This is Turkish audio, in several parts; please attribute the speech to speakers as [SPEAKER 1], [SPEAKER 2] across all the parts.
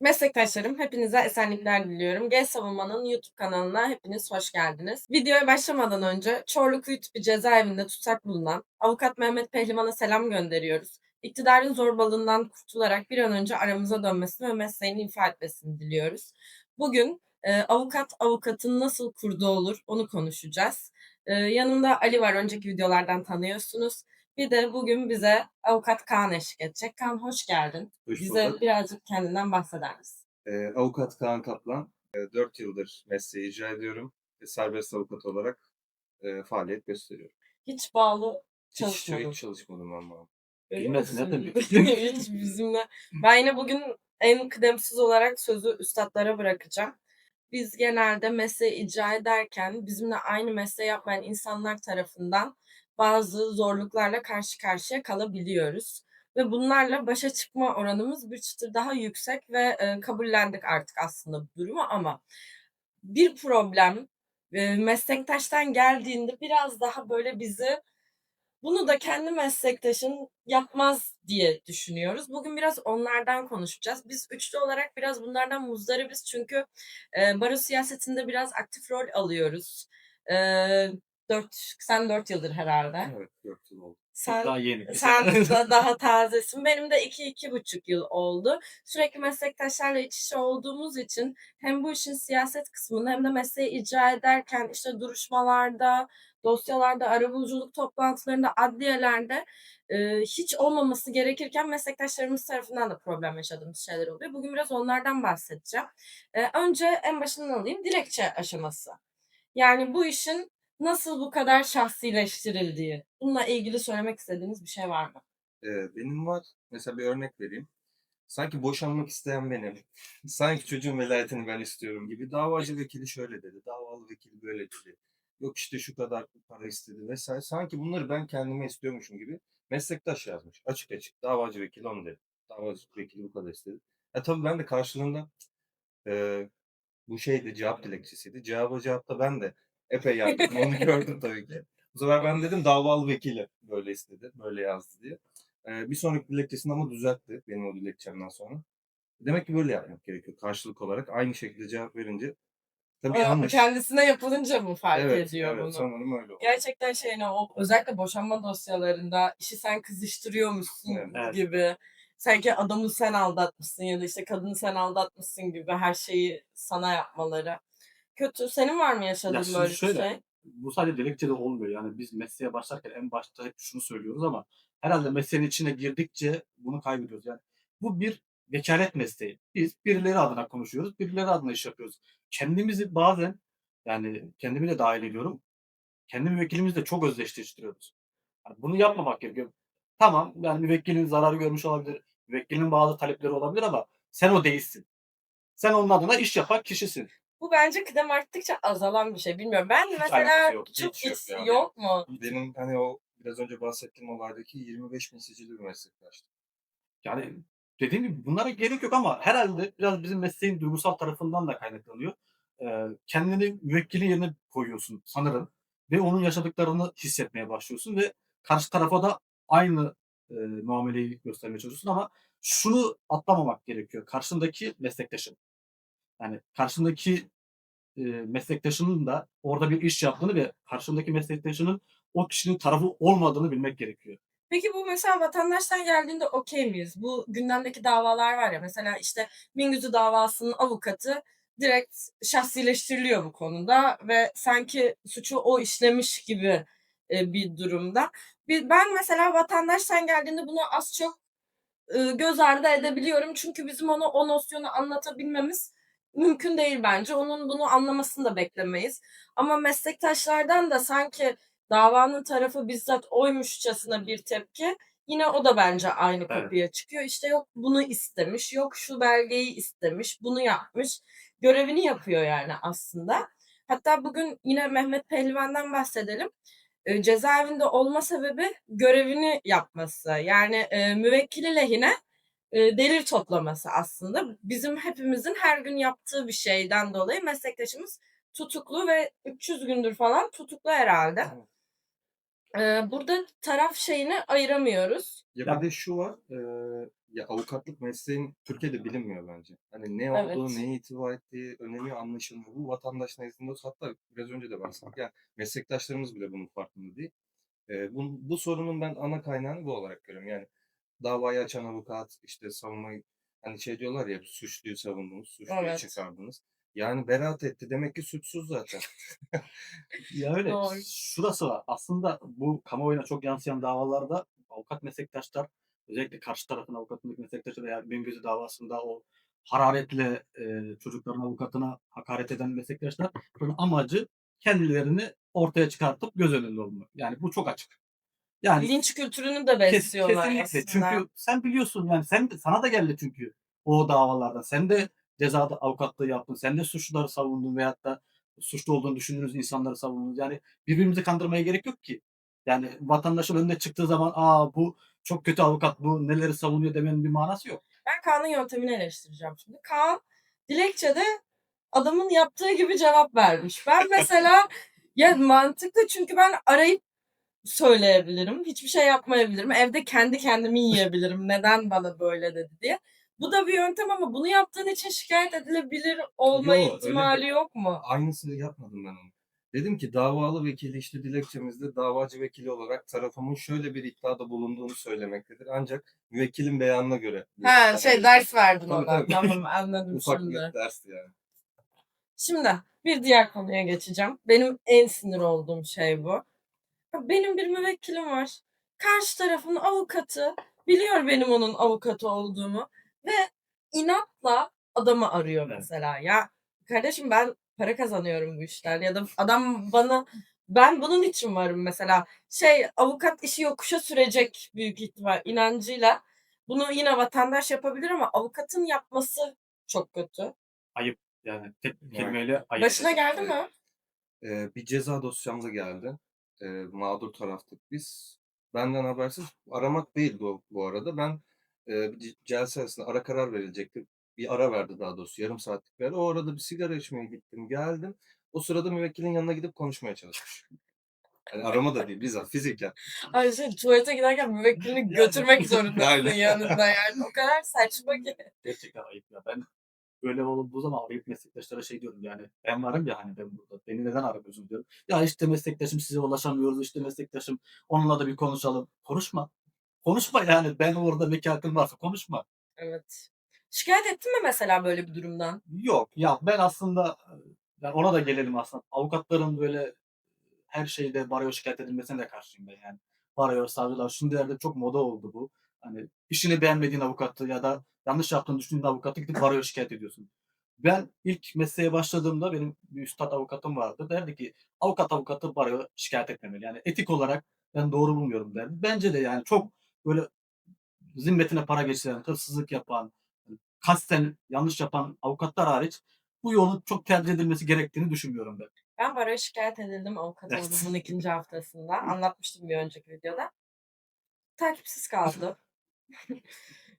[SPEAKER 1] Meslektaşlarım hepinize esenlikler diliyorum. Genç Savunma'nın YouTube kanalına hepiniz hoş geldiniz. Videoya başlamadan önce Çorlu Kuyut bir cezaevinde tutsak bulunan avukat Mehmet Pehlivan'a selam gönderiyoruz. İktidarın zorbalığından kurtularak bir an önce aramıza dönmesini ve mesleğini ifa etmesini diliyoruz. Bugün e, avukat avukatın nasıl kurdu olur onu konuşacağız. E, yanımda Ali var önceki videolardan tanıyorsunuz. Bir de bugün bize avukat Kaan eşlik edecek. Kaan hoş geldin.
[SPEAKER 2] Hoş
[SPEAKER 1] Bize
[SPEAKER 2] bulduk.
[SPEAKER 1] birazcık kendinden bahseder misin?
[SPEAKER 2] Ee, avukat Kaan Kaplan. 4 yıldır mesleği icra ediyorum. ve Serbest avukat olarak e, faaliyet gösteriyorum.
[SPEAKER 1] Hiç bağlı
[SPEAKER 2] Hiç,
[SPEAKER 1] çalışmadım.
[SPEAKER 2] hiç çalışmadım ama.
[SPEAKER 1] Musun?
[SPEAKER 3] nereden bileyim?
[SPEAKER 1] Hiç bizimle. Ben yine bugün en kıdemsiz olarak sözü üstadlara bırakacağım. Biz genelde mesleği icra ederken bizimle aynı mesleği yapmayan insanlar tarafından bazı zorluklarla karşı karşıya kalabiliyoruz. Ve bunlarla başa çıkma oranımız bir çıtır daha yüksek ve e, kabullendik artık aslında bu durumu ama bir problem e, meslektaştan geldiğinde biraz daha böyle bizi bunu da kendi meslektaşın yapmaz diye düşünüyoruz. Bugün biraz onlardan konuşacağız. Biz üçlü olarak biraz bunlardan muzdaribiz çünkü e, baro siyasetinde biraz aktif rol alıyoruz. E, dört, sen dört yıldır herhalde.
[SPEAKER 2] Evet 4 yıl oldu.
[SPEAKER 1] Sen,
[SPEAKER 3] Daha yeni.
[SPEAKER 1] sen da daha tazesin. Benim de iki, iki buçuk yıl oldu. Sürekli meslektaşlarla iç içe olduğumuz için hem bu işin siyaset kısmını hem de mesleği icra ederken işte duruşmalarda, dosyalarda, arabuluculuk toplantılarında, adliyelerde e, hiç olmaması gerekirken meslektaşlarımız tarafından da problem yaşadığımız şeyler oluyor. Bugün biraz onlardan bahsedeceğim. E, önce en başından alayım dilekçe aşaması. Yani bu işin nasıl bu kadar şahsileştirildiği. Bununla ilgili söylemek istediğiniz bir şey var mı?
[SPEAKER 2] Ee, benim var. Mesela bir örnek vereyim. Sanki boşanmak isteyen benim. Sanki çocuğun velayetini ben istiyorum gibi. Davacı vekili şöyle dedi. Davalı vekili böyle dedi. Yok işte şu kadar para istedi vesaire. Sanki bunları ben kendime istiyormuşum gibi. Meslektaş yazmış. Açık açık. Davacı vekili onu dedi. Davacı vekili bu kadar istedi. Ya tabii ben de karşılığında e, bu şeydi cevap dilekçesiydi. Cevaba cevapta ben de epey yaptım. Onu gördüm tabii ki. Bu sefer ben dedim davalı vekili böyle istedi. Böyle yazdı diye. Ee, bir sonraki dilekçesini ama düzeltti benim o dilekçemden sonra. Demek ki böyle yapmak gerekiyor karşılık olarak. Aynı şekilde cevap verince tabii yanlış.
[SPEAKER 1] Kendisine yapılınca mı fark
[SPEAKER 2] evet,
[SPEAKER 1] ediyor
[SPEAKER 2] evet,
[SPEAKER 1] bunu?
[SPEAKER 2] sanırım öyle oldu.
[SPEAKER 1] Gerçekten şey ne o özellikle boşanma dosyalarında işi sen kızıştırıyormuşsun.
[SPEAKER 2] Evet.
[SPEAKER 1] gibi. Sanki adamı sen aldatmışsın ya da işte kadını sen aldatmışsın gibi her şeyi sana yapmaları. Kötü. Senin var mı yaşadığın
[SPEAKER 3] Ya şimdi
[SPEAKER 1] böyle bir
[SPEAKER 3] şöyle,
[SPEAKER 1] şey?
[SPEAKER 3] Bu sadece dilekçede olmuyor. Yani biz mesleğe başlarken en başta hep şunu söylüyoruz ama herhalde mesleğin içine girdikçe bunu kaybediyoruz. Yani bu bir vekalet mesleği. Biz birileri adına konuşuyoruz, birileri adına iş yapıyoruz. Kendimizi bazen yani kendimi de dahil ediyorum. Kendi müvekkilimizle çok özdeşleştiriyoruz. Yani bunu yapmamak gerekiyor. Tamam yani müvekkilin zarar görmüş olabilir. Müvekkilin bazı talepleri olabilir ama sen o değilsin. Sen onun adına iş yapan kişisin.
[SPEAKER 1] Bu bence kıdem arttıkça azalan bir şey. Bilmiyorum. Ben mesela
[SPEAKER 3] yok,
[SPEAKER 1] çok
[SPEAKER 2] hiç yok yani.
[SPEAKER 1] yok mu?
[SPEAKER 2] Benim hani o biraz önce bahsettiğim olaydaki 25 bin sicilli bir meslektaştı.
[SPEAKER 3] Yani dediğim gibi bunlara gerek yok ama herhalde biraz bizim mesleğin duygusal tarafından da kaynaklanıyor. Kendini müvekkilin yerine koyuyorsun sanırım ve onun yaşadıklarını hissetmeye başlıyorsun ve karşı tarafa da aynı, eee, muameleyi göstermeye çalışıyorsun ama şunu atlamamak gerekiyor. Karşındaki meslektaşın. Yani karşındaki, eee, meslektaşının da orada bir iş yaptığını ve karşındaki meslektaşının o kişinin tarafı olmadığını bilmek gerekiyor.
[SPEAKER 1] Peki bu mesela vatandaştan geldiğinde okey miyiz? Bu gündemdeki davalar var ya mesela işte Mingüzü davasının avukatı direkt şahsileştiriliyor bu konuda ve sanki suçu o işlemiş gibi e, bir durumda. Ben mesela vatandaştan geldiğinde bunu az çok e, göz ardı edebiliyorum. Çünkü bizim onu o nosyonu anlatabilmemiz mümkün değil bence. Onun bunu anlamasını da beklemeyiz. Ama meslektaşlardan da sanki davanın tarafı bizzat oymuşçasına bir tepki. Yine o da bence aynı
[SPEAKER 3] Evet.
[SPEAKER 1] kapıya çıkıyor. İşte yok bunu istemiş, yok şu belgeyi istemiş, bunu yapmış. Görevini yapıyor yani aslında. Hatta bugün yine Mehmet Pehlivan'dan bahsedelim. E, cezaevinde olma sebebi görevini yapması. Yani e, müvekkili lehine e, delil toplaması aslında. Bizim hepimizin her gün yaptığı bir şeyden dolayı meslektaşımız tutuklu ve 300 gündür falan tutuklu herhalde. Eee, burada taraf şeyini ayıramıyoruz.
[SPEAKER 2] Ya bir de şu var, eee, ya avukatlık mesleğin Türkiye'de bilinmiyor bence. Hani ne
[SPEAKER 1] Evet.
[SPEAKER 2] olduğu, neye itibar ettiği önemi anlaşılmıyor. Bu vatandaş nezdinde hatta biraz önce de bahsettik. Yani meslektaşlarımız bile bunun farkında değil. Eee, bu, bu sorunun ben ana kaynağını bu olarak görüyorum. Yani davayı açan avukat, işte savunmayı, hani şey diyorlar ya suçluyu savundunuz, suçluyu
[SPEAKER 1] Evet.
[SPEAKER 2] çıkardınız. Yani beraat etti. Demek ki suçsuz zaten.
[SPEAKER 3] Ya öyle.
[SPEAKER 1] Doğru.
[SPEAKER 3] Şurası var. Aslında bu kamuoyuna çok yansıyan davalarda avukat meslektaşlar özellikle karşı tarafın avukatındaki meslektaşı veya Bingöl davasında o hararetle e, çocukların avukatına hakaret eden meslektaşlar bunun amacı kendilerini ortaya çıkartıp göz önünde olmak. Yani bu çok açık. Yani
[SPEAKER 1] Linç kültürünü de
[SPEAKER 3] kes-
[SPEAKER 1] besliyorlar
[SPEAKER 3] kesinlikle.
[SPEAKER 1] aslında.
[SPEAKER 3] Çünkü sen biliyorsun yani sen de, sana da geldi çünkü o davalardan. Sen de cezada avukatlığı yaptın. Sen de suçluları savundun veyahut da suçlu olduğunu düşündüğünüz insanları savundunuz. Yani birbirimizi kandırmaya gerek yok ki. Yani vatandaşın önüne çıktığı zaman aa bu çok kötü avukat bu neleri savunuyor demenin bir manası yok.
[SPEAKER 1] Ben Kaan'ın yöntemini eleştireceğim şimdi. Kaan dilekçede adamın yaptığı gibi cevap vermiş. Ben mesela ya mantıklı çünkü ben arayıp söyleyebilirim. Hiçbir şey yapmayabilirim. Evde kendi kendimi yiyebilirim. Neden bana böyle dedi diye. Bu da bir yöntem ama bunu yaptığın için şikayet edilebilir olma
[SPEAKER 2] Yo, öyle
[SPEAKER 1] ihtimali
[SPEAKER 2] de-
[SPEAKER 1] yok mu?
[SPEAKER 2] Aynısını yapmadım ben onu. Dedim ki davalı vekili işte dilekçemizde davacı vekili olarak tarafımın şöyle bir iddiada bulunduğunu söylemektedir. Ancak müvekkilin beyanına göre. bu
[SPEAKER 1] Ha
[SPEAKER 2] iddia-
[SPEAKER 1] şey ders verdin
[SPEAKER 2] Tabii,
[SPEAKER 1] ona.
[SPEAKER 2] tabii.
[SPEAKER 1] Tamam anladım
[SPEAKER 2] Ufak
[SPEAKER 1] şimdi.
[SPEAKER 2] bir dersti yani.
[SPEAKER 1] Şimdi bir diğer konuya geçeceğim. Benim en sinir olduğum şey bu. Benim bir müvekkilim var. Karşı tarafın avukatı biliyor benim onun avukatı olduğumu ve inatla adamı arıyor mesela. Ya kardeşim ben para kazanıyorum bu işten ya da adam bana ben bunun için varım mesela. Şey avukat işi yokuşa sürecek büyük ihtimal inancıyla. Bunu yine vatandaş yapabilir ama avukatın yapması çok kötü.
[SPEAKER 3] Yani tek kelimeyle ayıp.
[SPEAKER 1] Başına geldi mi?
[SPEAKER 2] Ee, bir ceza dosyamıza geldi. Ee, mağdur taraftık biz. Benden habersiz aramak değil bu, bu arada. Ben e, bir celse arasında ara karar verilecekti. Bir ara verdi daha doğrusu yarım saatlik bir ara. O arada bir sigara içmeye gittim geldim. O sırada müvekkilin yanına gidip konuşmaya çalışmış. Yani arama da değil bizzat fiziken.
[SPEAKER 1] Ay şey tuvalete giderken müvekkilini götürmek zorundasın
[SPEAKER 2] Aynen.
[SPEAKER 1] yanında yani. O kadar saçma ki.
[SPEAKER 3] Gerçekten ayıp ya. Ben böyle olduğu zaman arayıp meslektaşlara şey diyorum yani ben varım ya hani ben burada. Beni neden aramıyorsun diyorum. Ya işte meslektaşım size ulaşamıyoruz işte meslektaşım onunla da bir konuşalım. Konuşma. Konuşma yani ben orada vekaletin varsa konuşma.
[SPEAKER 1] Evet. Şikayet ettin mi mesela böyle bir durumdan?
[SPEAKER 3] Yok ya ben aslında yani ona da gelelim aslında. Avukatların böyle her şeyde baroya şikayet edilmesine de karşıyım ben yani. Baroya, savcılar şimdilerde çok moda oldu bu. Hani işini beğenmediğin avukatı ya da yanlış yaptığını düşündüğün avukatı gidip baroya şikayet ediyorsun. Ben ilk mesleğe başladığımda benim bir üstad avukatım vardı. Derdi ki avukat avukatı baroya şikayet etmemeli. Yani etik olarak ben doğru bulmuyorum derdi. Bence de yani çok böyle zimmetine para geçiren, hırsızlık yapan, kasten yanlış yapan avukatlar hariç bu yolun çok tercih edilmesi gerektiğini düşünmüyorum ben.
[SPEAKER 1] Ben baroya şikayet edildim avukat
[SPEAKER 3] Evet.
[SPEAKER 1] olduğumun ikinci haftasında. Anlatmıştım bir önceki videoda. Takipsiz kaldı.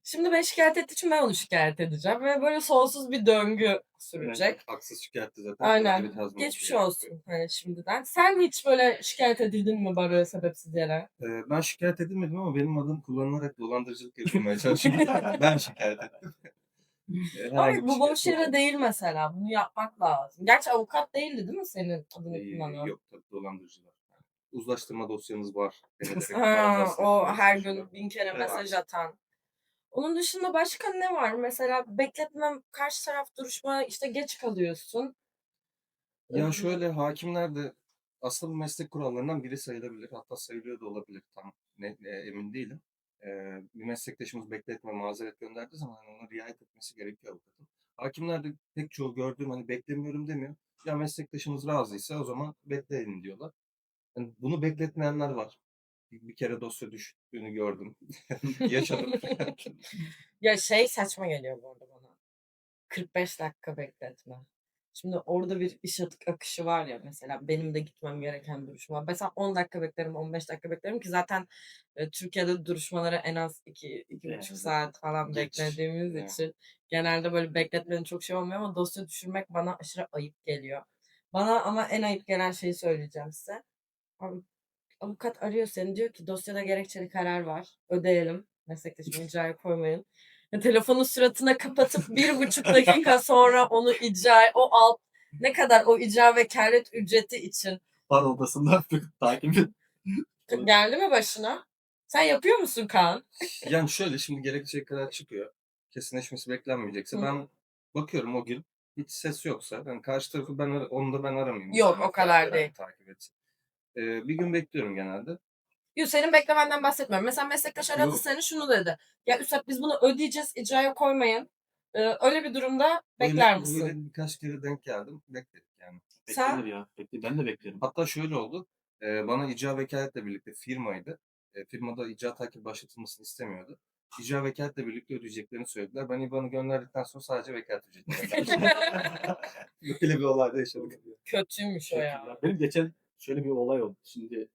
[SPEAKER 1] Şimdi ben şikayet ettiği için ben onu şikayet edeceğim. Ve böyle sonsuz bir döngü sürecek.
[SPEAKER 2] Haksız şikayetti zaten.
[SPEAKER 1] Aynen. Geçmiş
[SPEAKER 2] yani.
[SPEAKER 1] olsun hani şimdiden. Sen hiç böyle şikayet edildin mi baroya sebepsiz yere?
[SPEAKER 2] Ee, ben şikayet edilmedim ama benim adım kullanılarak dolandırıcılık yapılmaya çalışıyor. ben şikayet ettim. Ee, herhangi bir
[SPEAKER 1] bu boş
[SPEAKER 2] yok.
[SPEAKER 1] yere değil mesela. Bunu yapmak lazım. Gerçi avukat değildi değil mi senin adını
[SPEAKER 2] Ee,
[SPEAKER 1] kullanan?
[SPEAKER 2] yok tabii dolandırıcılar. Uzlaştırma dosyanız var. deneterek
[SPEAKER 1] Ha,
[SPEAKER 2] bazı
[SPEAKER 1] o
[SPEAKER 2] hastalıklar
[SPEAKER 1] her gün bin kere
[SPEAKER 2] Evet.
[SPEAKER 1] mesaj atan. Onun dışında başka ne var? Mesela bekletmem karşı taraf duruşma işte geç kalıyorsun.
[SPEAKER 2] Ya şöyle hakimler de aslında bu meslek kurallarından biri sayılabilir. Hatta sayılıyor da olabilir. Tam ne, ne- emin değilim. Ee, bir meslektaşımız bekletme, mazeret gönderdiği zaman hani ona riayet etmesi gerekiyor avukatın. Hakimler de pek çoğu gördüğüm hani beklemiyorum demiyor. Ya meslektaşımız razıysa o zaman bekleyin diyorlar. Yani bunu bekletmeyenler var. Bir, bir kere dosya düştüğünü gördüm. Yaşadım.
[SPEAKER 1] Ya şey saçma geliyor bu arada bana. 45 dakika bekletme. Şimdi orada bir iş ak- akışı var ya mesela benim de gitmem gereken duruşma. Mesela 10 dakika beklerim, 15 dakika beklerim ki zaten e, Türkiye'de duruşmaları en az 2 2,5
[SPEAKER 3] Evet.
[SPEAKER 1] saat falan
[SPEAKER 2] Geç.
[SPEAKER 1] beklediğimiz
[SPEAKER 2] Evet.
[SPEAKER 1] için genelde böyle bekletmenin çok şey olmuyor ama dosya düşürmek bana aşırı ayıp geliyor. Bana ama en ayıp gelen şeyi söyleyeceğim size. Abi Avukat arıyor seni diyor ki dosyada gerekçeli karar var. Ödeyelim. Meslektaşımı icraya koymayın. Ya, telefonu suratına kapatıp bir buçuk dakika sonra onu icra o alt ne kadar o icra vekalet ücreti için
[SPEAKER 3] Bar odasında takip et.
[SPEAKER 1] Geldi mi başına? Sen yapıyor musun Kaan?
[SPEAKER 2] Yani şöyle şimdi gerekçe karar çıkıyor. Kesinleşmesi beklenmeyecekse
[SPEAKER 1] Hı.
[SPEAKER 2] ben bakıyorum o gün hiç ses yoksa ben karşı tarafı ben onu da ben aramayayım.
[SPEAKER 1] Yok, o kadar değil.
[SPEAKER 2] Takip etsin. Ee, bir gün bekliyorum genelde.
[SPEAKER 1] Yok senin beklemenden bahsetmiyorum. Mesela meslektaş aradı
[SPEAKER 2] Yok.
[SPEAKER 1] seni şunu dedi. Ya Üstad biz bunu ödeyeceğiz icraya koymayın. Ee, öyle bir durumda bekler
[SPEAKER 2] Böyle-
[SPEAKER 1] misin?
[SPEAKER 2] Böyle birkaç kere denk geldim. Bekledik yani.
[SPEAKER 1] Sen-
[SPEAKER 3] Beklenir ya. Bekle, ben de beklerim.
[SPEAKER 2] Hatta şöyle oldu. e, bana icra vekaletle birlikte firmaydı. E, firmada icra takip başlatılmasını istemiyordu. İcra vekaletle birlikte ödeyeceklerini söylediler. Ben IBAN'ı gönderdikten sonra sadece vekalet ücretini ödedim. Böyle bir olay da yaşadık.
[SPEAKER 1] Kötüymüş o ya.
[SPEAKER 3] Benim geçen şöyle bir olay oldu. Şimdi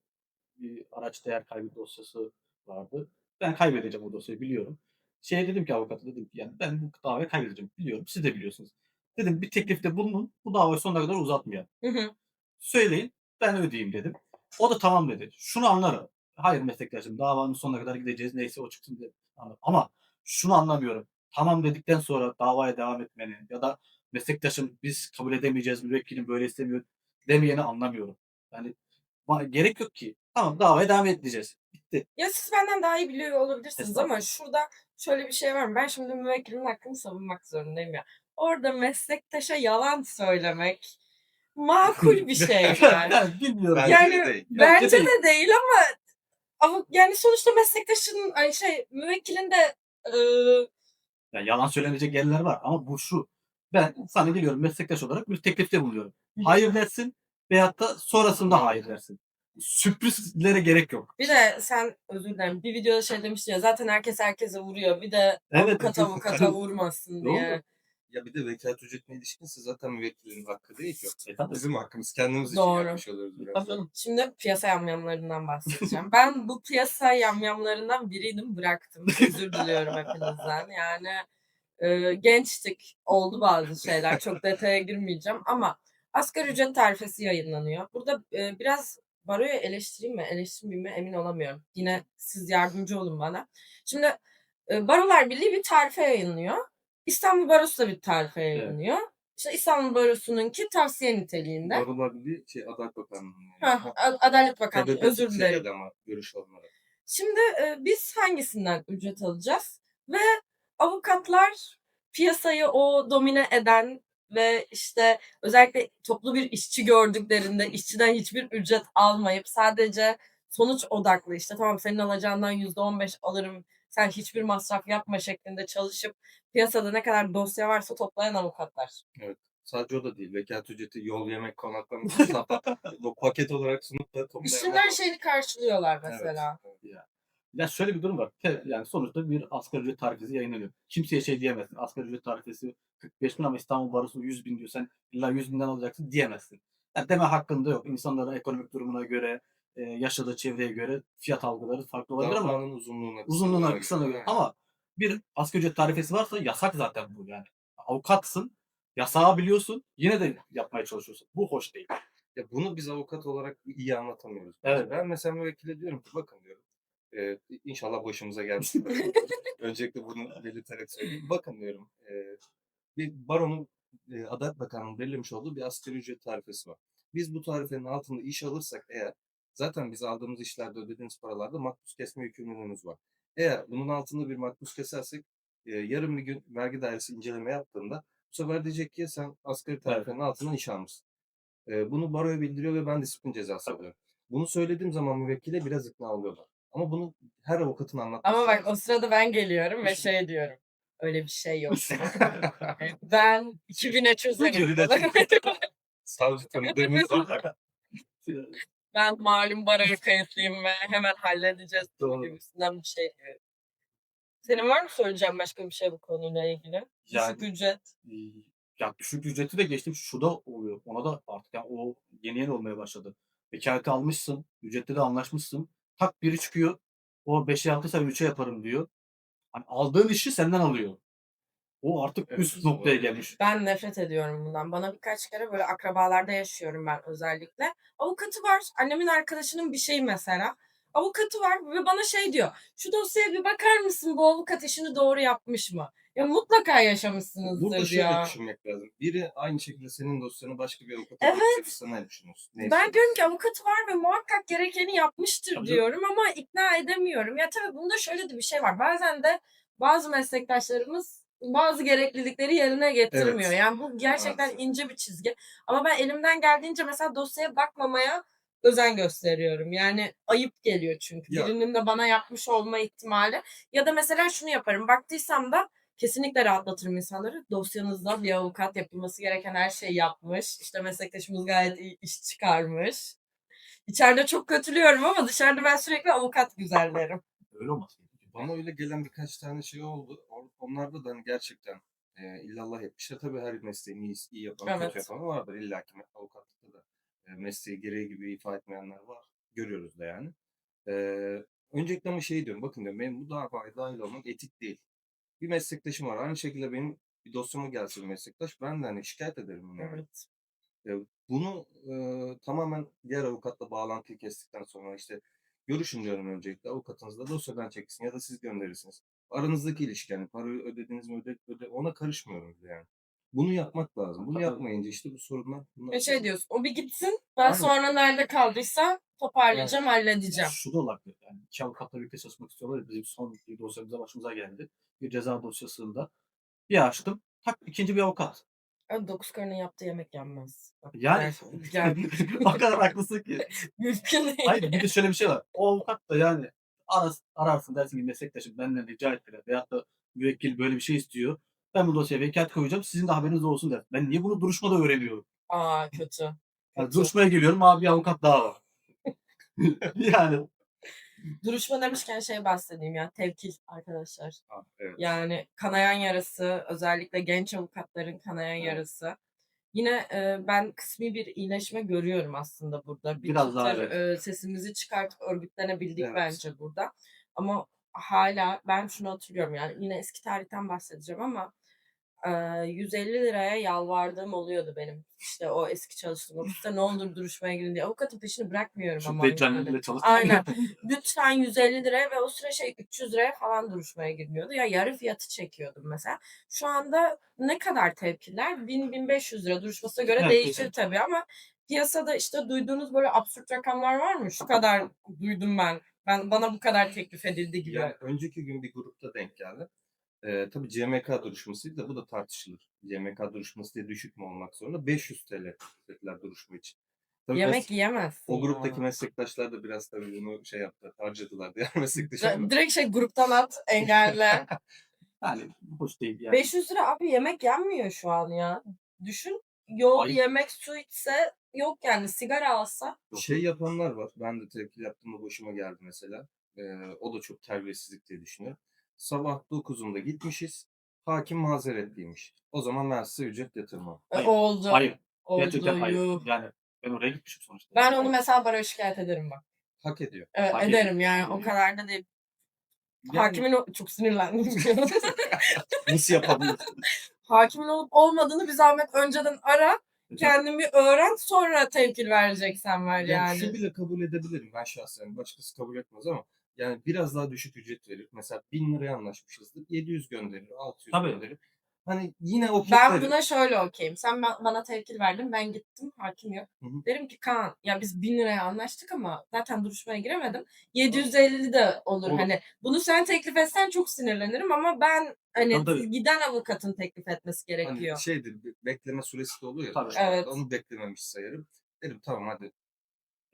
[SPEAKER 3] bir araç değer kaybı dosyası vardı. Ben kaybedeceğim o dosyayı biliyorum. Şey dedim ki avukata dedim ki yani ben bu davayı kaybedeceğim biliyorum. Siz de biliyorsunuz. Dedim bir teklifte bulunun. Bu davayı sonuna kadar uzatmayalım.
[SPEAKER 1] Hı hı.
[SPEAKER 3] Söyleyin ben ödeyeyim dedim. O da tamam dedi. Şunu anlarım. Hayır meslektaşım davanın sonuna kadar gideceğiz. Neyse o çıksın dedi. Ama şunu anlamıyorum. Tamam dedikten sonra davaya devam etmeni ya da meslektaşım biz kabul edemeyeceğiz müvekkilim böyle istemiyor demeyeni anlamıyorum. Yani gerek yok ki. Tamam davaya devam edeceğiz. Bitti.
[SPEAKER 1] Ya siz benden daha iyi biliyor olabilirsiniz ama şurada şöyle bir şey var mı? Ben şimdi müvekkilimin hakkını savunmak zorundayım ya. Orada meslektaşa yalan söylemek makul bir şey yani.
[SPEAKER 3] yani bilmiyorum.
[SPEAKER 2] Bence
[SPEAKER 1] Yani
[SPEAKER 2] de değil.
[SPEAKER 1] bence
[SPEAKER 3] değil.
[SPEAKER 1] de değil ama ama yani sonuçta meslektaşın ay şey müvekkilin de ıı,
[SPEAKER 3] Yani yalan söylenecek yerler var ama bu şu. Ben sana geliyorum meslektaş olarak bir teklifte bulunuyorum. Hayır dersin veyahut da sonrasında hayır dersin. Sürprizlere gerek yok.
[SPEAKER 1] bir de sen özür dilerim bir videoda şey demiştin ya zaten herkes herkese vuruyor bir de
[SPEAKER 3] Evet.
[SPEAKER 1] avukat avukata vurmasın
[SPEAKER 3] Doğru.
[SPEAKER 1] diye.
[SPEAKER 2] Ya bir de vekalet ücretine ilişkinse zaten müvekkilin hakkı değil ki.
[SPEAKER 3] E, tabii.
[SPEAKER 2] Bizim hakkımız. Kendimiz için
[SPEAKER 1] Doğru.
[SPEAKER 2] yapmış oluyoruz biraz.
[SPEAKER 3] Tabii.
[SPEAKER 1] Şimdi piyasa yamyamlarından bahsedeceğim. ben bu piyasa yamyamlarından biriydim bıraktım. Özür diliyorum hepinizden. Yani e, gençtik. Oldu bazı şeyler. Çok detaya girmeyeceğim ama asgari ücret tarifesi yayınlanıyor. Burada e, biraz baroya eleştireyim mi eleştirmeyeyim mi emin olamıyorum. Yine siz yardımcı olun bana. Şimdi e, Barolar Birliği bir tarife yayınlıyor. İstanbul Barosu da bir tarife yayınlıyor. İşte İstanbul Barosu'nunki tavsiye niteliğinde.
[SPEAKER 2] Barolar Birliği şey, Adalet Bakanlığı'nın.
[SPEAKER 1] Hah, A- Adalet Bakanlığı özür dilerim.
[SPEAKER 2] ama görüş alınarak.
[SPEAKER 1] Şimdi e, biz hangisinden ücret alacağız? Ve avukatlar piyasayı o domine eden ve işte özellikle toplu bir işçi gördüklerinde işçiden hiçbir ücret almayıp sadece sonuç odaklı işte tamam senin alacağından %15 alırım sen hiçbir masraf yapma şeklinde çalışıp piyasada ne kadar dosya varsa toplayan avukatlar.
[SPEAKER 2] Sadece o da değil. Vekalet ücreti, yol, yemek, konaklama, masraflar. bu paket olarak sunup da toplayan
[SPEAKER 1] İşin her şeyini karşılıyorlar
[SPEAKER 2] Evet,
[SPEAKER 1] mesela.
[SPEAKER 2] evet.
[SPEAKER 3] Ya şöyle bir durum var. Te- Yani sonuçta bir asgari ücret tarifesi yayınlanıyor. Kimseye şey diyemezsin. Asgari ücret tarifesi 45 bin ama İstanbul Barosu 100 bin diyor. Sen illa 100 binden alacaksın diyemezsin. Yani deme hakkında yok. İnsanların ekonomik durumuna göre, e, yaşadığı çevreye göre fiyat algıları farklı olabilir ama
[SPEAKER 2] Davanın uzunluğuna,
[SPEAKER 3] uzunluğuna göre.
[SPEAKER 2] göre.
[SPEAKER 3] Ama bir asgari ücret tarifesi varsa yasak zaten bu yani. Avukatsın, yasağı biliyorsun, yine de yapmaya çalışıyorsun. Bu hoş değil.
[SPEAKER 2] Ya bunu biz avukat olarak iyi anlatamıyoruz.
[SPEAKER 3] Evet.
[SPEAKER 2] Ben mesela müvekkile diyorum ki bakın diyorum. E, inşallah başımıza gelmiş. Öncelikle bunu belirterek söyleyeyim. Bakın diyorum. E, bir baronun e, Adalet Bakanlığı'nın belirlemiş olduğu bir asgari ücret tarifesi var. Biz bu tarifenin altında iş alırsak eğer zaten biz aldığımız işlerde ödediğimiz paralarda makbuz kesme yükümlülüğümüz var. Eğer bunun altında bir makbuz kesersek e, yarın bir gün vergi dairesi inceleme yaptığında bu sefer diyecek ki sen asgari tarifenin altından iş almışsın. E, bunu baroya bildiriyor ve ben disiplin cezası alıyorum. Bunu söylediğim zaman müvekkile biraz ikna oluyorlar. Ama bunu her avukatın anlatması
[SPEAKER 1] Ama bak o sırada ben geliyorum ve şey diyorum. Öyle bir şey yok. ben 2000'e çözerim.
[SPEAKER 2] Savcı tanıdığımız
[SPEAKER 1] ben malum baroya kayıtlıyım ve hemen halledeceğiz
[SPEAKER 2] Doğru.
[SPEAKER 1] gibisinden bir şey diyorum. Senin var mı söyleyeceğim başka bir şey bu konuyla ilgili?
[SPEAKER 3] Yani-
[SPEAKER 1] Düşük ücret.
[SPEAKER 3] Ee, ya düşük ücreti de geçtim şu da oluyor. Ona da artık yani o yeni yeni olmaya başladı. Vekaleti almışsın, ücrette de anlaşmışsın. Tak biri çıkıyor. O 5'e yaptıysa 3'e yaparım diyor. Hani aldığın işi senden alıyor. O artık
[SPEAKER 2] Evet,
[SPEAKER 3] üst noktaya gelmiş.
[SPEAKER 1] Ben nefret ediyorum bundan. Bana birkaç kere böyle akrabalarda yaşıyorum ben özellikle. Avukatı var. Annemin arkadaşının bir şeyi mesela. Avukatı var ve bana şey diyor. Şu dosyaya bir bakar mısın? Bu avukat işini doğru yapmış mı? Ya mutlaka yaşamışsınızdır
[SPEAKER 2] Burada şöyle
[SPEAKER 1] ya.
[SPEAKER 2] düşünmek lazım. Biri aynı şekilde senin dosyanı başka bir avukata
[SPEAKER 1] Evet.
[SPEAKER 2] getirirse ne düşünüyorsun? Ne
[SPEAKER 1] Ben diyorum ki avukatı var ve muhakkak gerekeni yapmıştır
[SPEAKER 3] Tabii.
[SPEAKER 1] diyorum ama ikna edemiyorum. Ya tabii bunda şöyle de bir şey var. Bazen de bazı meslektaşlarımız bazı gereklilikleri yerine getirmiyor.
[SPEAKER 2] Evet.
[SPEAKER 1] Yani bu gerçekten
[SPEAKER 2] Maalesef.
[SPEAKER 1] ince bir çizgi. Ama ben elimden geldiğince mesela dosyaya bakmamaya özen gösteriyorum. Yani ayıp geliyor çünkü.
[SPEAKER 2] Ya.
[SPEAKER 1] Birinin de bana yapmış olma ihtimali. Ya da mesela şunu yaparım. Baktıysam da kesinlikle rahatlatırım insanları. Dosyanızda bir avukat yapılması gereken her şeyi yapmış. İşte meslektaşımız gayet iyi iş çıkarmış. İçeride çok kötülüyorum ama dışarıda ben sürekli avukat güzellerim.
[SPEAKER 3] Öyle olmaz.
[SPEAKER 2] Bana öyle gelen birkaç tane şey oldu. Onlarda da hani gerçekten e, illallah etmişler. Tabii her mesleğini iyi, iyi yapan,
[SPEAKER 1] Evet.
[SPEAKER 2] kötü yapan vardır. İlla ki avukatlıkta da e, mesleği gereği gibi ifa etmeyenler var. Görüyoruz da yani. E, öncelikle ama şey diyorum. Bakın diyorum benim bu davaya dahil olmak etik değil. Bir meslektaşım var. Aynı şekilde benim bir dosyama gelse bir meslektaş. Ben de hani şikayet ederim bunu. yani.
[SPEAKER 1] Evet.
[SPEAKER 2] E, bunu e, tamamen diğer avukatla bağlantıyı kestikten sonra işte görüşün diyorum öncelikle avukatınızla dosyadan çeksin ya da siz gönderirsiniz. Aranızdaki ilişki yani parayı ödediniz mi öde, öde ona karışmıyorum bile yani. Bunu yapmak lazım. Bunu yapmayınca işte bu sorunlar. bunlar-
[SPEAKER 1] Ve şey diyorsun o bir gitsin ben
[SPEAKER 2] Aynen.
[SPEAKER 1] sonra nerede kaldıysa toparlayacağım halledeceğim.
[SPEAKER 3] Şu da olabilir. Yani iki avukatla birlikte çalışmak istiyorlar. ya, Bizim son bir dosyamıza başımıza geldi. Bir ceza dosyasında. Bir açtım. Tak ikinci bir avukat.
[SPEAKER 1] Abi dokuz karının yaptığı yemek yenmez. Bak,
[SPEAKER 3] Yani,
[SPEAKER 1] gerçekten- yani
[SPEAKER 3] o kadar haklısın ki.
[SPEAKER 1] mümkün değil.
[SPEAKER 3] Hayır bir de şöyle bir şey var. O avukat da yani aras, ararsın dersin ki meslektaşım benden rica ettiler. Veyahut da müvekkil böyle bir şey istiyor. Ben bu dosyaya vekalet koyacağım. Sizin de haberiniz olsun der. Ben niye bunu duruşmada öğreniyorum?
[SPEAKER 1] Aa kötü.
[SPEAKER 3] Yani duruşmaya geliyorum abi bir avukat daha var. yani
[SPEAKER 1] Duruşma demişken şey bahsedeyim ya tevkil arkadaşlar.
[SPEAKER 2] Ha, evet.
[SPEAKER 1] Yani kanayan yarası özellikle genç avukatların kanayan
[SPEAKER 2] Evet.
[SPEAKER 1] yarası. Yine e, ben kısmi bir iyileşme görüyorum aslında burada. Bir
[SPEAKER 3] Biraz daha
[SPEAKER 1] çıtır,
[SPEAKER 3] evet.
[SPEAKER 1] e, sesimizi çıkartıp örgütlenebildik
[SPEAKER 2] Evet.
[SPEAKER 1] bence burada. Ama hala ben şunu hatırlıyorum yani yine eski tarihten bahsedeceğim ama e, 150 liraya yalvardığım oluyordu benim. İşte o eski çalıştığım ofiste ne olur duruşmaya girin diye. Avukatın peşini bırakmıyorum
[SPEAKER 3] şu
[SPEAKER 1] ama.
[SPEAKER 3] deccalle çalıştık.
[SPEAKER 1] Aynen. Lütfen 150 liraya ve o sıra şey 300 liraya falan duruşmaya girmiyordu. Ya yarı fiyatı çekiyordum mesela. Şu anda ne kadar tepkiler? 1000-1500 lira duruşmasına göre
[SPEAKER 3] Evet,
[SPEAKER 1] değişir
[SPEAKER 3] kesinlikle.
[SPEAKER 1] tabii ama piyasada işte duyduğunuz böyle absürt rakamlar var mı? Şu kadar duydum ben. Ben bana bu kadar teklif edildi gibi.
[SPEAKER 2] Yani önceki gün bir grupta denk geldi. Ee, tabii CMK duruşmasıydı da bu da tartışılır. CMK duruşması diye düşük mü olmak zorunda? 500 TL dediler duruşma için. Tabii
[SPEAKER 1] Yemek
[SPEAKER 2] mes-
[SPEAKER 1] yiyemezsin.
[SPEAKER 2] o gruptaki
[SPEAKER 1] ya.
[SPEAKER 2] meslektaşlar da biraz tabii bunu şey yaptı, harcadılar diğer meslektaşlar.
[SPEAKER 1] Di- Direkt şey gruptan at, engelle.
[SPEAKER 3] Yani hoş değil yani.
[SPEAKER 1] 500 lira abi yemek yenmiyor şu an ya. Düşün yol
[SPEAKER 3] Ay.
[SPEAKER 1] yemek su içse yok yani sigara alsa.
[SPEAKER 2] Şey yapanlar var. Ben de tepki yaptığımda hoşuma geldi mesela. Ee, o da çok terbiyesizlik diye düşünüyorum. Sabah 9'unda gitmişiz. Hakim mazeretliymiş. O zaman ben size ücret yatırmam.
[SPEAKER 1] E,
[SPEAKER 3] Hayır,
[SPEAKER 1] Oldu.
[SPEAKER 3] Hayır.
[SPEAKER 1] Oldu.
[SPEAKER 3] Gerçekten hayır.
[SPEAKER 1] yuh.
[SPEAKER 3] Yani ben oraya gitmişim sonuçta.
[SPEAKER 1] Ben onu mesela bara şikayet ederim bak.
[SPEAKER 2] Hak ediyor.
[SPEAKER 1] Evet,
[SPEAKER 3] Hak
[SPEAKER 1] ederim yani o kadar da değil.
[SPEAKER 2] Yani
[SPEAKER 1] Hakimin o- çok sinirlendim.
[SPEAKER 2] nasıl yapabilirsin?
[SPEAKER 1] Hakimin olup olmadığını bir zahmet önceden ara. Kendin bir öğren sonra tevkil vereceksen ver
[SPEAKER 2] Yani,
[SPEAKER 1] yani.
[SPEAKER 2] şu bile kabul edebilirim ben şahsen. Başkası kabul etmez ama yani biraz daha düşük ücret verir. Mesela 1000 liraya anlaşmışızdır. 700 gönderir, 600
[SPEAKER 3] Tabii.
[SPEAKER 2] gönderir. Hani yine o
[SPEAKER 1] Ben buna şöyle okeyim. Sen ba- bana tevkil verdin. Ben gittim. Hakim yok.
[SPEAKER 2] Hı hı.
[SPEAKER 1] Derim ki Kaan ya biz 1000 liraya anlaştık ama zaten duruşmaya giremedim. 750 de olur.
[SPEAKER 3] Olur.
[SPEAKER 1] Hani bunu sen teklif etsen çok sinirlenirim ama ben hani
[SPEAKER 3] Tabii, tabii.
[SPEAKER 1] giden avukatın teklif etmesi
[SPEAKER 2] hani
[SPEAKER 1] gerekiyor.
[SPEAKER 2] şeydir be- bekleme süresi de oluyor. ya
[SPEAKER 3] Tabii.
[SPEAKER 2] duruşmalarda.
[SPEAKER 1] Evet.
[SPEAKER 2] Onu beklememiş sayarım. Derim tamam hadi.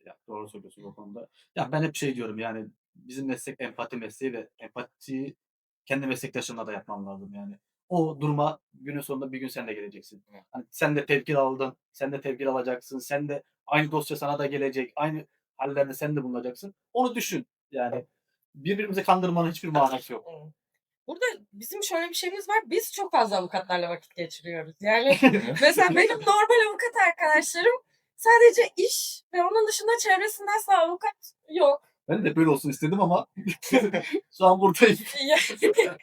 [SPEAKER 3] Ya, doğru söylüyorsun bu konuda. Ya ben hep şey diyorum yani bizim meslek empati mesleği ve empatiyi kendi meslektaşınla da yapmam lazım yani. O duruma günün sonunda bir gün sen de geleceksin. Hani sen de tevkil aldın, sen de tevkil alacaksın, sen de aynı dosya sana da gelecek, aynı hallerde sen de bulunacaksın. Onu düşün yani. Birbirimizi kandırmanın hiçbir manası yok.
[SPEAKER 1] Burada bizim şöyle bir şeyimiz var. Biz çok fazla avukatlarla vakit geçiriyoruz. Yani mesela benim normal avukat arkadaşlarım sadece iş ve onun dışında çevresinde asla avukat yok.
[SPEAKER 3] Ben de böyle olsun istedim ama şu an buradayım.
[SPEAKER 1] Yani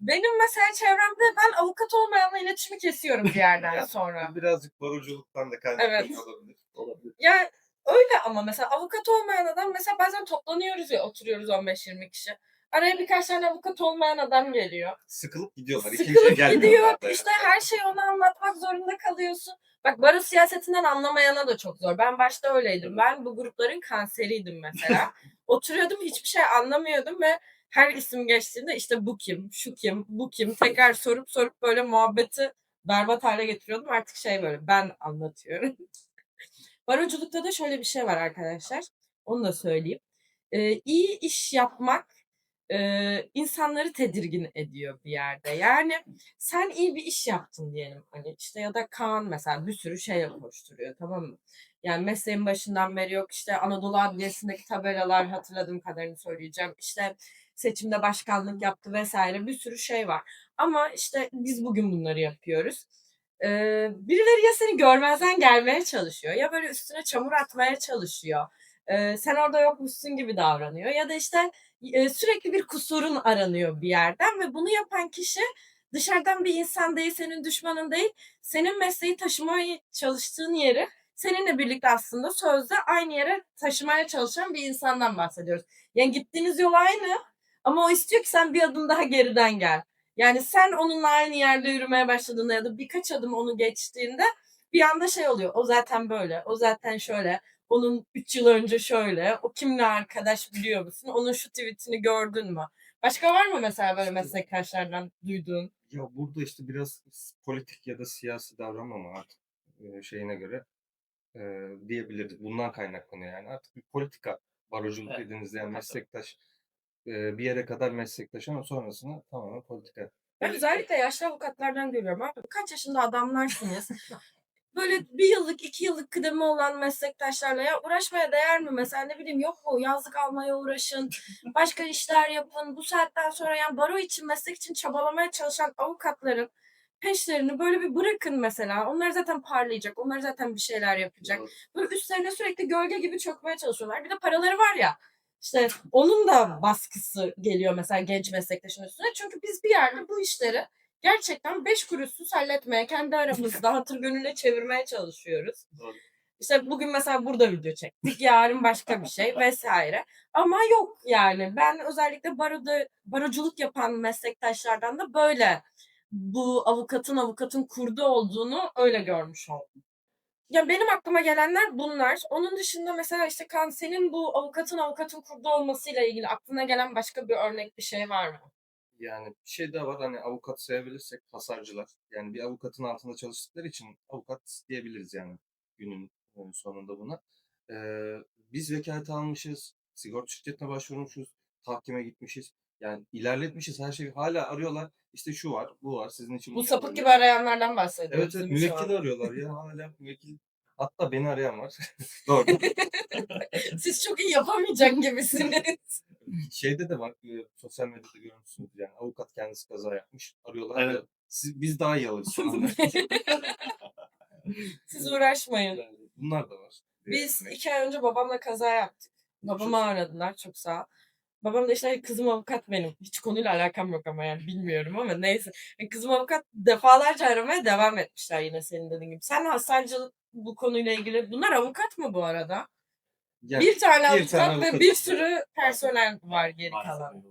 [SPEAKER 1] benim mesela çevremde ben avukat olmayanla iletişimi kesiyorum bir yerden sonra.
[SPEAKER 2] Birazcık baroculuktan da kaynaklanıyor
[SPEAKER 1] Evet.
[SPEAKER 2] olabilir. Olabilir.
[SPEAKER 1] Ya öyle ama mesela avukat olmayan adam mesela bazen toplanıyoruz ya oturuyoruz 15-20 kişi. Araya birkaç tane avukat olmayan adam geliyor.
[SPEAKER 2] Sıkılıp gidiyorlar. İkinci
[SPEAKER 1] Sıkılıp gidiyor. İşte her şeyi ona anlatmak zorunda kalıyorsun. Bak baro siyasetinden anlamayana da çok zor. Ben başta öyleydim. Ben bu grupların kanseriydim mesela. Oturuyordum hiçbir şey anlamıyordum ve her isim geçtiğinde işte bu kim, şu kim, bu kim tekrar sorup sorup böyle muhabbeti berbat hale getiriyordum. Artık şey böyle ben anlatıyorum. Baroculukta da şöyle bir şey var arkadaşlar. Onu da söyleyeyim. Ee, iyi iş yapmak e, insanları tedirgin ediyor bir yerde. Yani sen iyi bir iş yaptın diyelim hani işte ya da Kaan mesela bir sürü şey koşturuyor tamam mı? Yani mesleğin başından beri yok işte Anadolu Adliyesi'ndeki tabelalar hatırladığım kadarını söyleyeceğim. İşte seçimde başkanlık yaptı vesaire bir sürü şey var. Ama işte biz bugün bunları yapıyoruz. Ee, birileri ya seni görmezden gelmeye çalışıyor ya böyle üstüne çamur atmaya çalışıyor. Ee, sen orada yokmuşsun gibi davranıyor ya da işte sürekli bir kusurun aranıyor bir yerden ve bunu yapan kişi dışarıdan bir insan değil, senin düşmanın değil, senin mesleği taşımaya çalıştığın yeri seninle birlikte aslında sözde aynı yere taşımaya çalışan bir insandan bahsediyoruz. Yani gittiğiniz yol aynı ama o istiyor ki sen bir adım daha geriden gel. Yani sen onunla aynı yerde yürümeye başladığında ya da birkaç adım onu geçtiğinde bir anda şey oluyor. O zaten böyle, o zaten şöyle, onun 3 yıl önce şöyle, o kimle arkadaş biliyor musun? Onun şu tweetini gördün mü? Başka var mı mesela böyle meslektaşlardan duyduğun?
[SPEAKER 2] Ya burada işte biraz politik ya da siyasi davranmama artık e, şeyine göre e, diyebiliriz. Bundan kaynaklanıyor yani. Artık bir politika baroculuk
[SPEAKER 3] Evet.
[SPEAKER 2] dediğinizde yani meslektaş e, bir yere kadar meslektaş ama sonrasında tamamen politika.
[SPEAKER 1] Ben özellikle yaşlı avukatlardan görüyorum. Abi kaç yaşında adamlarsınız? Böyle bir yıllık, iki yıllık kıdemi olan meslektaşlarla ya uğraşmaya değer mi? Mesela ne bileyim yok mu yazlık almaya uğraşın, başka işler yapın. Bu saatten sonra yani baro için, meslek için çabalamaya çalışan avukatların peşlerini böyle bir bırakın mesela. Onlar zaten parlayacak, onlar zaten bir şeyler yapacak. Böyle üstlerine sürekli gölge gibi çökmeye çalışıyorlar. Bir de paraları var ya. İşte onun da baskısı geliyor mesela genç meslektaşın üstüne. Çünkü biz bir yerde bu işleri gerçekten beş kuruşsuz halletmeye, kendi aramızda hatır gönüle çevirmeye çalışıyoruz.
[SPEAKER 3] Doğru.
[SPEAKER 1] İşte bugün mesela burada video çektik, yarın başka bir şey vesaire. Ama yok yani ben özellikle baroda, baroculuk yapan meslektaşlardan da böyle bu avukatın avukatın kurdu olduğunu öyle görmüş oldum. Ya benim aklıma gelenler bunlar. Onun dışında mesela işte kan senin bu avukatın avukatın kurdu olmasıyla ilgili aklına gelen başka bir örnek bir şey var mı?
[SPEAKER 2] Yani bir şey daha var hani avukat sayabilirsek hasarcılar. Yani bir avukatın altında çalıştıkları için avukat diyebiliriz yani günün e, sonunda buna. Ee, biz vekalet almışız, sigorta şirketine başvurmuşuz, tahkime gitmişiz. Yani ilerletmişiz her şeyi. Hala arıyorlar. İşte şu var, bu var. Sizin için
[SPEAKER 1] Bu sapık gibi arayanlardan bahsediyoruz.
[SPEAKER 2] Evet evet müvekkili arıyorlar ya hala müvekkil. Hatta beni arayan var. Doğru.
[SPEAKER 1] Siz çok iyi yapamayacak gibisiniz.
[SPEAKER 2] Şeyde de var, e, sosyal medyada görmüşsünüz yani avukat kendisi kaza yapmış. Arıyorlar.
[SPEAKER 3] Evet.
[SPEAKER 2] Siz, biz daha iyi alırız.
[SPEAKER 1] Siz uğraşmayın.
[SPEAKER 2] Bunlar da var.
[SPEAKER 1] Biz
[SPEAKER 2] Evet.
[SPEAKER 1] iki ay önce babamla kaza yaptık. Babamı aradılar çok sağ ol. Babam da işte kızım avukat benim. Hiç konuyla alakam yok ama yani bilmiyorum ama neyse. E, Kızım avukat defalarca aramaya devam etmişler yine senin dediğin gibi. Sen Hasancılık bu konuyla ilgili. Bunlar avukat mı bu arada?
[SPEAKER 2] Ya,
[SPEAKER 1] bir tane
[SPEAKER 2] bir
[SPEAKER 1] avukat
[SPEAKER 2] tane
[SPEAKER 1] ve
[SPEAKER 2] avukat
[SPEAKER 1] bir sürü personel var geri kalan.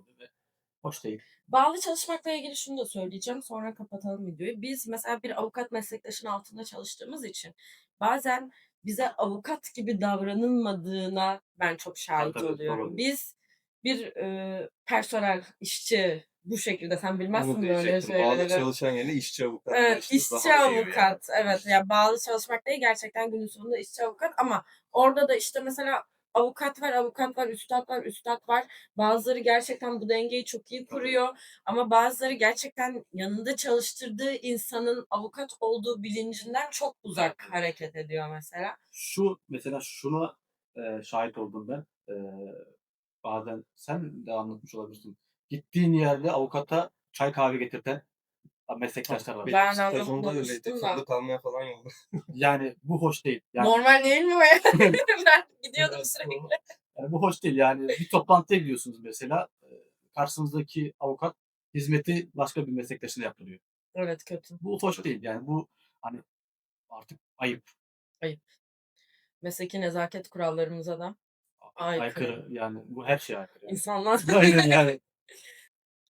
[SPEAKER 3] Hoş değil.
[SPEAKER 1] Bağlı çalışmakla ilgili şunu da söyleyeceğim sonra kapatalım videoyu. Biz mesela bir avukat meslektaşının altında çalıştığımız için bazen bize avukat gibi davranılmadığına ben çok şahit
[SPEAKER 3] Tabii, tabii,
[SPEAKER 1] oluyorum.
[SPEAKER 3] doğru.
[SPEAKER 1] Biz bir e, personel, işçi bu şekilde sen bilmezsin
[SPEAKER 2] Onu
[SPEAKER 1] böyle
[SPEAKER 2] diyecektim. Bağlı
[SPEAKER 1] şeyleri.
[SPEAKER 2] çalışan yerine işçi avukat.
[SPEAKER 1] Evet, işçi
[SPEAKER 2] iyi yani.
[SPEAKER 1] avukat. Evet, ya bağlı çalışmak değil gerçekten günün sonunda işçi avukat ama orada da işte mesela avukat var, avukat var, üstad var, üstad var. Bazıları gerçekten bu dengeyi çok iyi kuruyor ama bazıları gerçekten yanında çalıştırdığı insanın avukat olduğu bilincinden çok uzak hareket ediyor mesela.
[SPEAKER 3] Şu mesela şuna e, şahit oldum ben. E, bazen sen de anlatmış olabilirsin. Gittiğin yerde avukata çay kahve getirten meslektaşlar var.
[SPEAKER 1] Ben
[SPEAKER 2] Benim
[SPEAKER 1] anladım,
[SPEAKER 2] stajımda öyleydi.
[SPEAKER 1] konuştum da.
[SPEAKER 2] Fırlık almaya falan yolladı.
[SPEAKER 3] Yani bu hoş değil. Yani,
[SPEAKER 1] Normal değil mi o ya? ben gidiyordum
[SPEAKER 3] Evet,
[SPEAKER 1] sürekli.
[SPEAKER 3] yani bu hoş değil. Yani bir toplantıya gidiyorsunuz mesela. e, Karşınızdaki avukat hizmeti başka bir meslektaşına yaptırıyor.
[SPEAKER 1] Evet, kötü.
[SPEAKER 3] Bu hoş değil. Yani bu hani artık ayıp.
[SPEAKER 1] Mesleki nezaket kurallarımıza da Aykırı.
[SPEAKER 3] Aykırı. Yani bu her şeye aykırı. Yani.
[SPEAKER 1] insanlar
[SPEAKER 3] Aynen yani.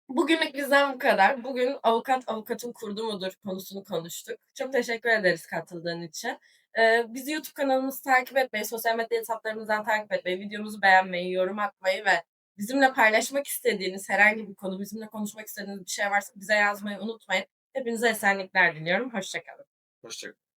[SPEAKER 1] Bugünlük bizden bu kadar. Bugün avukat avukatın kurdu mudur konusunu konuştuk. Çok teşekkür ederiz katıldığın için. Ee, bizi YouTube kanalımızı takip etmeyi, sosyal medya hesaplarımızdan takip etmeyi, videomuzu beğenmeyi, yorum atmayı ve bizimle paylaşmak istediğiniz herhangi bir konu, bizimle konuşmak istediğiniz bir şey varsa bize yazmayı unutmayın. Hepinize esenlikler diliyorum. Hoşçakalın.
[SPEAKER 2] Hoşçakalın.